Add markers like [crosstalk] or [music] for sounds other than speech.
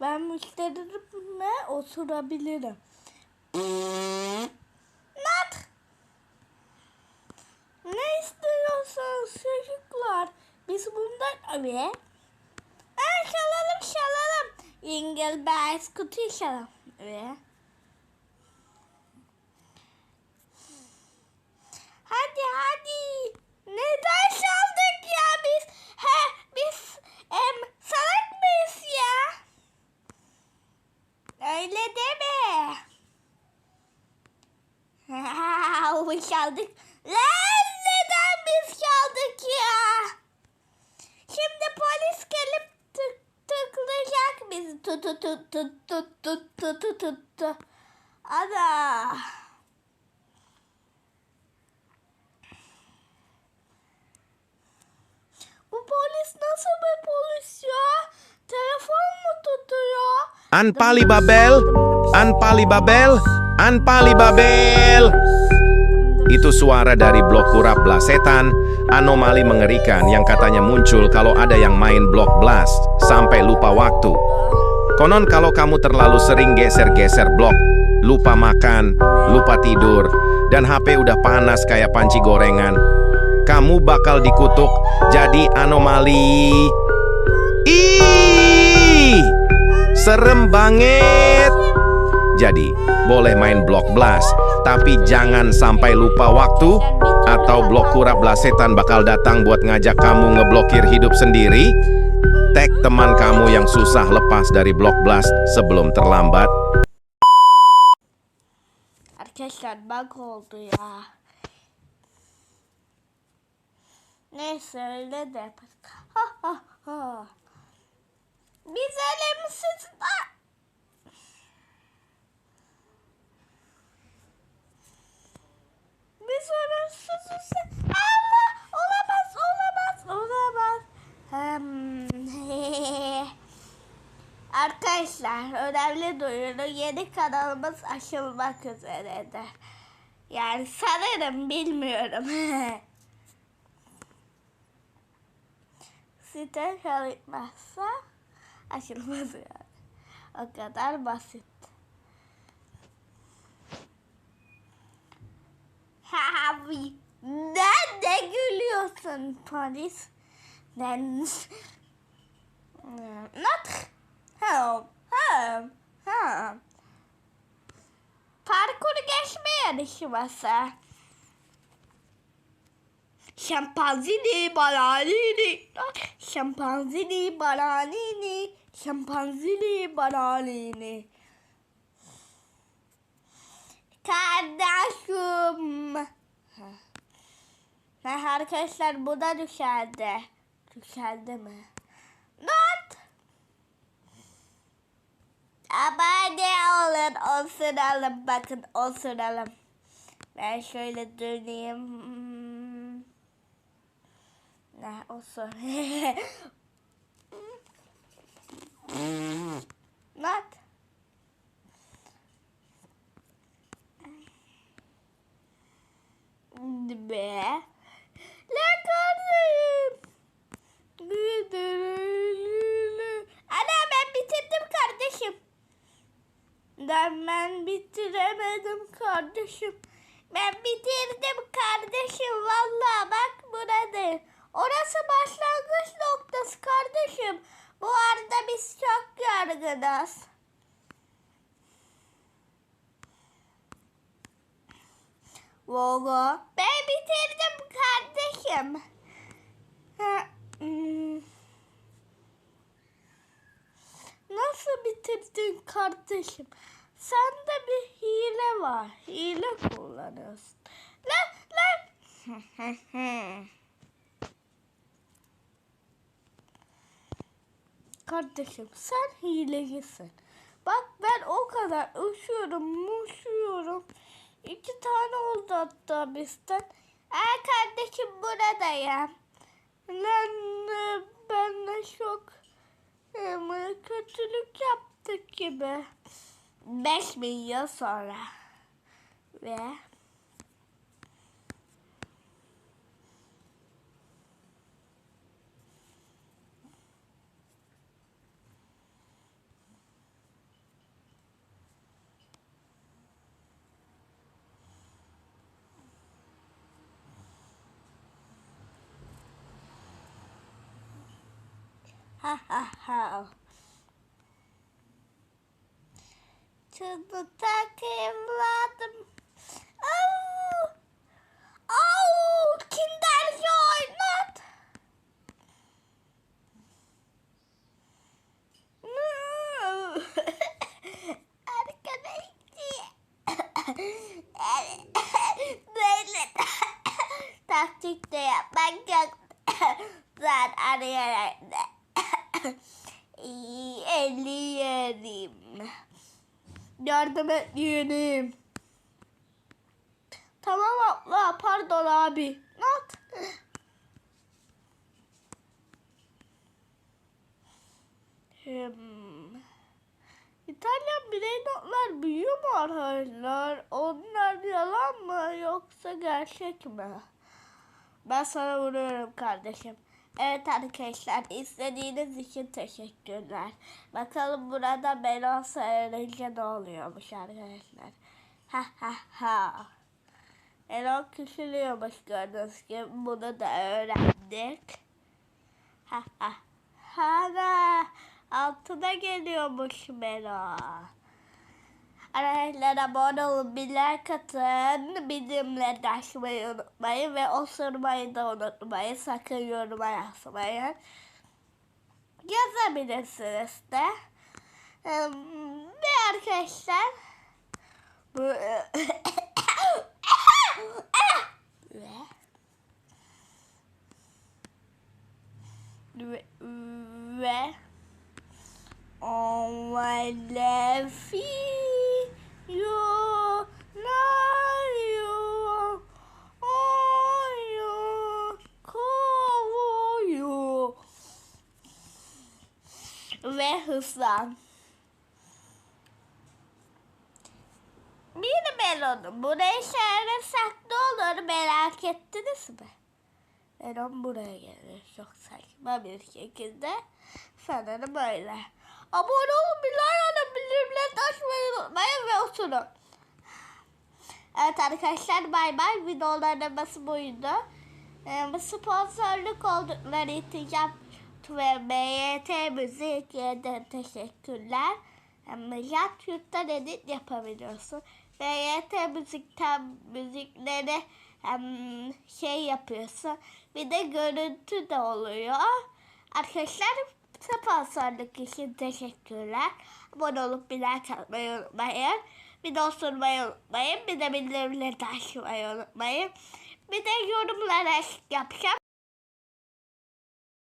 Ben müşterime oturabilirim. Nat! Ne istiyorsanız çocuklar? Biz bundan abi. Aa, çalalım çalalım. Jingle bells kutuyu çalalım. Evet. Hadi hadi. Neden çaldık ya biz? He biz em, salak mıyız ya? Öyle deme. [laughs] O çaldık. Lan neden biz çaldık ya? Şimdi polis gelip tık tıklayacak bizi. Tut tut tut tut tut tut tut tut tut tut. Ana. Bu polis nasıl bir polis ya? Telefon mu tutuyor? Anpali Babel, Anpali Babel, Anpali Babel. Itu suara dari blok Kurapla setan, anomali mengerikan yang katanya muncul kalau ada yang main blok blast sampai lupa waktu. Konon kalau kamu terlalu sering geser-geser blok, lupa makan, lupa tidur, dan HP udah panas kayak panci gorengan, kamu bakal dikutuk jadi anomali. Ih, serem banget. Jadi, boleh main blok blast, tapi jangan sampai lupa waktu atau blok kurap setan bakal datang buat ngajak kamu ngeblokir hidup sendiri. Tag teman kamu yang susah lepas dari blok blast sebelum terlambat. Arkadaşlar bug oldu ya. Ha ha ha. Biz elimsiz... Ah! Biz ölümsüzüz. Allah! Olamaz, olamaz, olamaz. Hmm. [laughs] Arkadaşlar önemli duyuru yeni kanalımız açılmak üzeredir. Yani sanırım bilmiyorum. [laughs] Site çalışmazsa açılmaz yani. O kadar basit. Abi nerede gülüyorsun polis? Ben not home home home. Parkur geçme yarışması. Şempanzini bananini. Şempanzini bananini. Şempanzini bananini. Kardeşim. Ha, arkadaşlar bu da düşerdi. Düşerdi mi? Not. Abone olun. Osuralım. Bakın osuralım. Ben şöyle döneyim. Ne osur. [laughs] Not. Be. Lan kardeşim. Ana ben bitirdim kardeşim. Ben, ben bitiremedim kardeşim. Ben bitirdim kardeşim. Vallahi bak burada. Orası başlangıç noktası kardeşim. Bu arada biz çok yorgunuz. Valla. Ben bitirdim kardeşim. Hmm. Nasıl bitirdin kardeşim? Sende bir hile var. Hile kullanıyorsun. Lan lan. [laughs] Kardeşim sen hilecisin. Bak ben o kadar üşüyorum, muşuyorum. İki tane oldu hatta bizden. Aa kardeşim buradayım. Lan e, ben de çok e, kötülük yaptık gibi. Beş yıl sonra. Ve Ha ha ha. Şunu tak evladım. Au! Au! Kinderci oynat. [laughs] Böyle [laughs] taktik de yapmak yok. [laughs] Sen arayarak da. Yerim. Yardım et yeğenim. Tamam abla pardon abi. Not. Hmm. İtalyan birey büyüyor mu arkadaşlar? Onlar yalan mı yoksa gerçek mi? Ben sana vuruyorum kardeşim. Evet arkadaşlar izlediğiniz için teşekkürler. Bakalım burada melon sayılınca ne oluyormuş arkadaşlar. Ha ha ha. Melon küçülüyormuş gördüğünüz gibi. Bunu da öğrendik. Ha ha. Hana. Altına geliyormuş melon. Arkadaşlar abone olun, bir like atın, bildirimleri açmayı unutmayın ve osurmayı da unutmayın. Sakın yoruma yazmayın. Yazabilirsiniz de. Ee, Ve arkadaşlar bu ve, ve On my left Ve hızlan. Bir melonu buraya çevirsek ne olur merak ettiniz mi? Melon buraya gelir çok saçma bir şekilde. Sanırım öyle. Abone olun, like atın, bildirimleri açmayı unutmayın ve oturun. Evet arkadaşlar bay bay. Videolarımız buydu. Ee, sponsorluk oldukları için Yap ve MYT Müzik yerden teşekkürler. Yap Yurt'tan edit yapabiliyorsun. MYT Müzik'ten müzikleri şey yapıyorsun. Bir de görüntü de oluyor. Arkadaşlar sponsorluk için teşekkürler. Abone olup bir like atmayı unutmayın. Bir de osurmayı unutmayın. Bir de bildirimleri de açmayı unutmayın. Bir de yorumlara yapacağım.